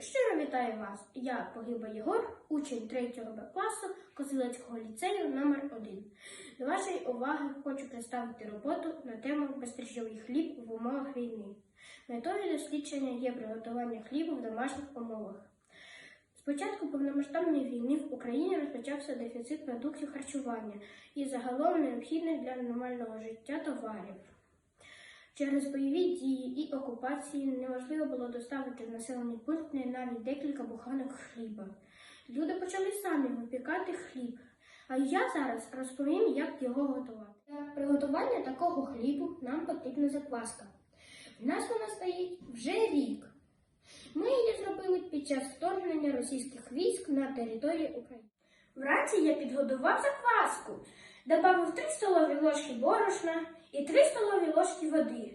щиро вітаю вас! Я Погиба Єгор, учень 3 Б класу Козилецького ліцею номер 1 До вашої уваги хочу представити роботу на тему бездріжджовий хліб в умовах війни. Метою дослідження є приготування хлібу в домашніх умовах. З початку повномасштабної війни в Україні розпочався дефіцит продуктів харчування і загалом необхідних для нормального життя товарів. Через бойові дії і окупації неможливо було доставити в населені пункти навіть декілька буханок хліба. Люди почали самі випікати хліб. А я зараз розповім, як його готувати. Для приготування такого хлібу нам потрібна закваска. В нас вона стоїть вже рік. Ми її зробили під час вторгнення російських військ на територію України. Вранці я підготував закваску, додав 3 столові ложки борошна і 3 столові ложки води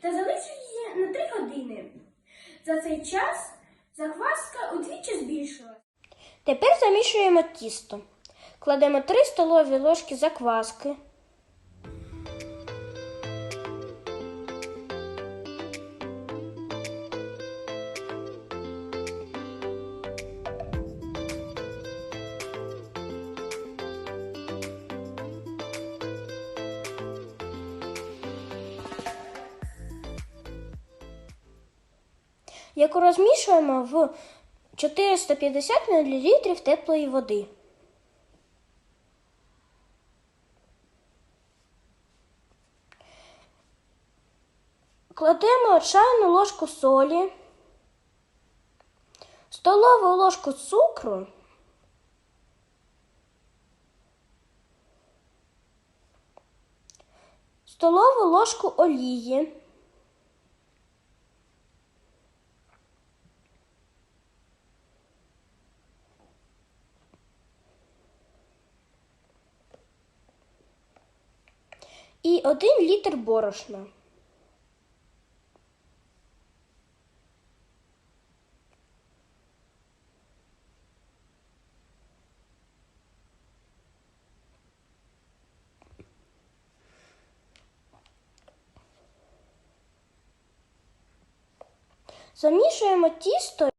та залишив її на 3 години. За цей час закваска удвічі збільшилась. Тепер замішуємо тісто. Кладемо 3 столові ложки закваски. Яку розмішуємо в 450 мл теплої води. Кладемо чайну ложку солі, столову ложку цукру, столову ложку олії. І 1 літр борошна. Замішуємо тісто.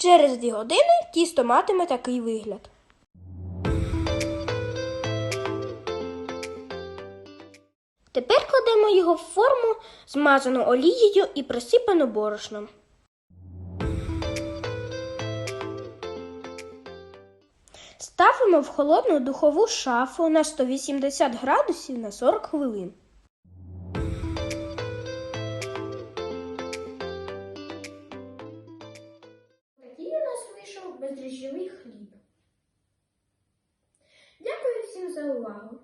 Через 2 години тісто матиме такий вигляд. Тепер кладемо його в форму, змазану олією і присипану борошном. Ставимо в холодну духову шафу на 180 градусів на 40 хвилин. Вийшов бездріжджовий хліб. Дякую всім за увагу.